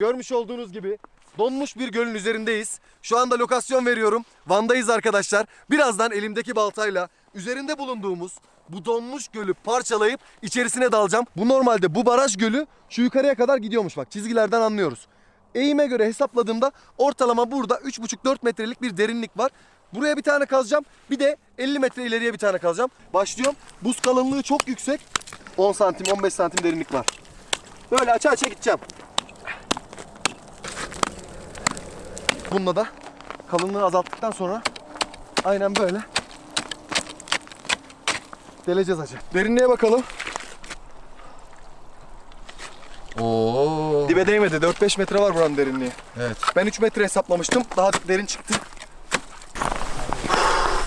Görmüş olduğunuz gibi donmuş bir gölün üzerindeyiz. Şu anda lokasyon veriyorum. Van'dayız arkadaşlar. Birazdan elimdeki baltayla üzerinde bulunduğumuz bu donmuş gölü parçalayıp içerisine dalacağım. Bu normalde bu baraj gölü şu yukarıya kadar gidiyormuş bak çizgilerden anlıyoruz. Eğime göre hesapladığımda ortalama burada 3,5-4 metrelik bir derinlik var. Buraya bir tane kazacağım. Bir de 50 metre ileriye bir tane kazacağım. Başlıyorum. Buz kalınlığı çok yüksek. 10 santim 15 santim derinlik var. Böyle aça aça gideceğim. Bununla da kalınlığı azalttıktan sonra aynen böyle deleceğiz acı. Derinliğe bakalım. Oo. Dibe değmedi. 4-5 metre var buranın derinliği. Evet. Ben 3 metre hesaplamıştım. Daha derin çıktı.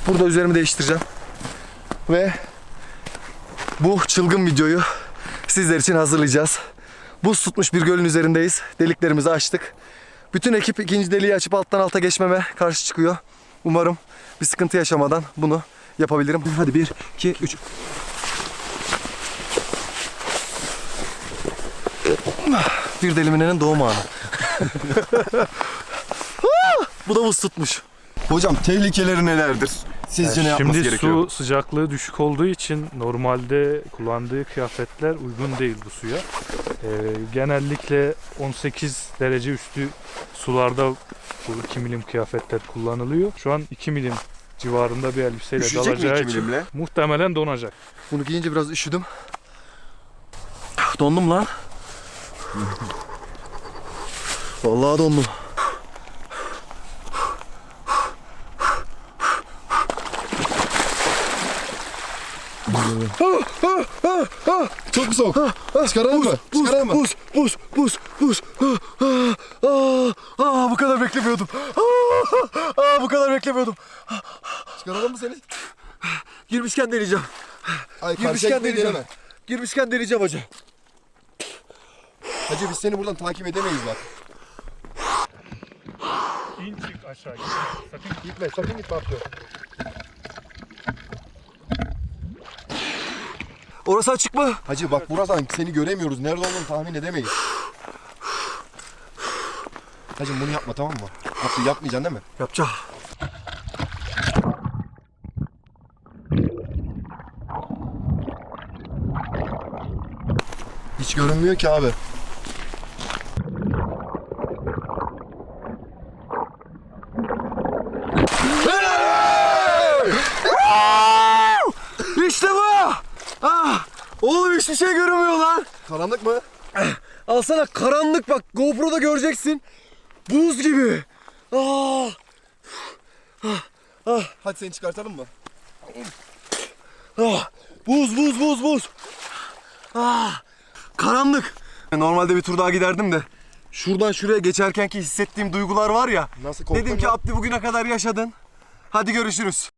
Burada üzerimi değiştireceğim. Ve bu çılgın videoyu sizler için hazırlayacağız. Buz tutmuş bir gölün üzerindeyiz. Deliklerimizi açtık. Bütün ekip ikinci deliği açıp alttan alta geçmeme karşı çıkıyor. Umarım bir sıkıntı yaşamadan bunu yapabilirim. Hadi 1, 2, 3. Bir deliminenin doğum anı. Bu da buz tutmuş. Hocam tehlikeleri nelerdir? Sizce ne yapması Şimdi gerekiyor? su sıcaklığı düşük olduğu için normalde kullandığı kıyafetler uygun değil bu suya. Ee, genellikle 18 derece üstü sularda bu 2 milim kıyafetler kullanılıyor. Şu an 2 milim civarında bir elbiseyle Üşüyecek mi dalacağı 2 için milimle? muhtemelen donacak. Bunu giyince biraz üşüdüm. Dondum lan. Vallahi dondum. Çok mu soğuk? Çıkaralım mı? Çıkaralım mı? Buz, buz, buz, buz. Ah, ah, ah, bu kadar beklemiyordum. Ah, ah, bu kadar beklemiyordum. Çıkaralım mı seni? Girmişken deneyeceğim. Ay Girmişken karşıya gitmeyi deneyeceğim. deneme. Girmişken deneyeceğim hacı. Hacı biz seni buradan takip edemeyiz bak. İn çık aşağı sakın Gitme sakın gitme atlıyor. Orası açık mı? Hacı bak buradan seni göremiyoruz. Nerede olduğunu tahmin edemeyiz. Hacım bunu yapma tamam mı? Abdü yapmayacaksın değil mi? Yapacağım. Hiç görünmüyor ki abi. İşte bu. Ah, oğlum hiçbir şey görünmüyor lan. Karanlık mı? Alsana karanlık bak GoPro'da göreceksin. Buz gibi. Ah, Hadi seni çıkartalım mı? ah, buz buz buz buz. Ah, karanlık. Normalde bir tur daha giderdim de. Şuradan şuraya geçerken ki hissettiğim duygular var ya. Nasıl korktun Dedim ki? Abdi bugüne kadar yaşadın. Hadi görüşürüz.